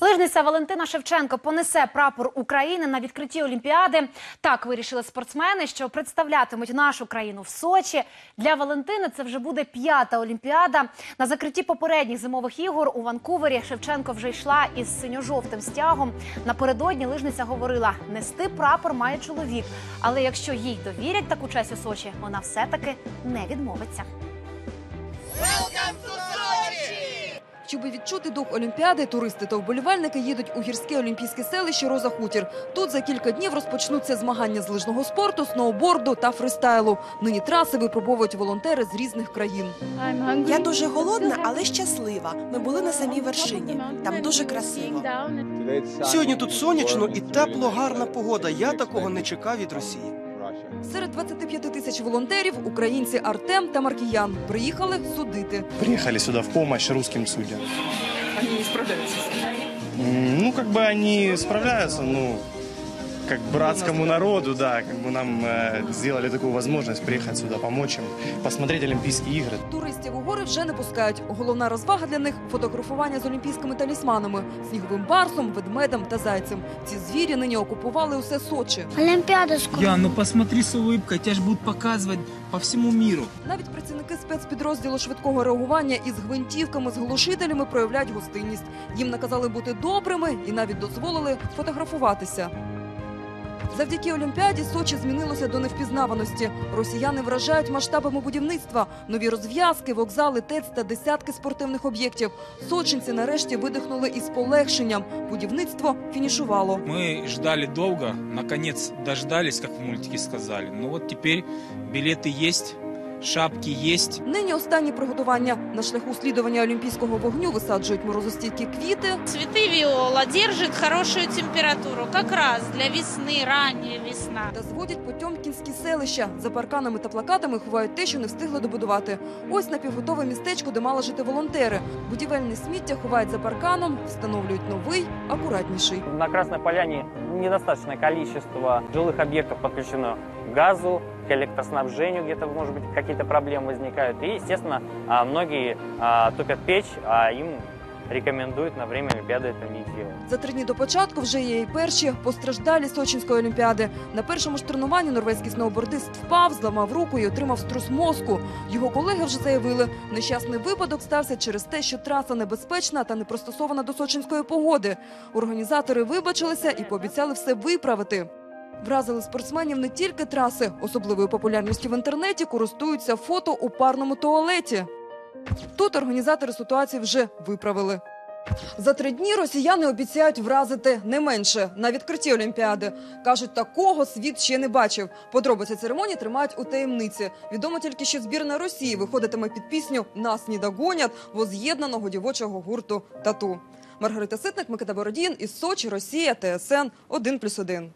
Лижниця Валентина Шевченко понесе прапор України на відкритті Олімпіади. Так вирішили спортсмени, що представлятимуть нашу країну в Сочі. Для Валентини це вже буде п'ята Олімпіада. На закритті попередніх зимових ігор у Ванкувері Шевченко вже йшла із синьо-жовтим стягом. Напередодні лижниця говорила: нести прапор має чоловік, але якщо їй довірять таку честь у Сочі, вона все-таки не відмовиться. Щоб відчути дух Олімпіади, туристи та вболівальники їдуть у гірське олімпійське селище Роза Хутір. Тут за кілька днів розпочнуться змагання з лижного спорту, сноуборду та фристайлу. Нині траси випробовують волонтери з різних країн. Я дуже голодна, але щаслива. Ми були на самій вершині. Там дуже красиво. Сьогодні тут сонячно і тепло, гарна погода. Я такого не чекав від Росії. Серед 25 тисяч волонтерів українці Артем та Маркіян приїхали судити. приехали сюда в помощь русским судьям. Они не справляются? Ну, как бы они справляются, ну, как братскому народу, да, как бы нам э, сделали такую возможность приехать сюда, помочь им, посмотреть Олимпийские игры. Туристів у гори вже не пускають. Головна розвага для них фотографування з олімпійськими талісманами, сніговим барсом, ведмедем та зайцем. Ці звірі нині окупували усе Сочі. Олимпиада скоро. Ян, ну посмотри с улыбкой, тебя же будут показывать по всему миру. Навіть працівники спецпідрозділу швидкого реагування із гвинтівками з глушителями проявляють гостинність. Їм наказали бути добрими і навіть дозволили фотографуватися. Завдяки Олімпіаді Сочі змінилося до невпізнаваності. Росіяни вражають масштабами будівництва, нові розв'язки, вокзали, ТЕЦ та десятки спортивних об'єктів. Сочинці нарешті видихнули із полегшенням. Будівництво фінішувало. Ми ждали довго, наконець дождались, як в мультикі сказали. Ну от тепер білети есть, шапки есть. Нині останні приготування на шляху слідування олімпійського вогню висаджують морозостійкі квіти, Цветы виола держит хорошую температуру, как раз для весны, ранняя весна. та зводять потьомкінські селища. За парканами та плакатами ховають те, що не встигли добудувати. Ось напівготове містечко, де мали жити волонтери. Будівельне сміття ховають за парканом, встановлюють новий, акуратніший. На Красной Поляне недостаточное количество жилых объектов подключено к газу, к электроснабжению, где-то, может быть, какие-то проблемы возникают. И, естественно, а, многие а, топят печь, а им рекомендуют на время Олимпиады это не делать. За три дні до початку вже є і перші постраждалі Сочинської олімпіади. На першому ж тренуванні норвезький сноубордист впав, зламав руку і отримав струс мозку. Його колеги вже заявили, нещасний випадок стався через те, що траса небезпечна та не пристосована до сочинської погоди. Організатори вибачилися і пообіцяли все виправити. Вразили спортсменів не тільки траси, особливою популярністю в інтернеті користуються фото у парному туалеті. Тут організатори ситуації вже виправили. За три дні росіяни обіцяють вразити не менше на відкритті Олімпіади. Кажуть, такого світ ще не бачив. Подробиці церемонії тримають у таємниці. Відомо тільки, що збірна Росії виходитиме під пісню Нас не догонять воз'єднаного дівочого гурту Тату. Маргарита Ситник, Микита Бородін із Сочі, Росія, ТСН 1+,1.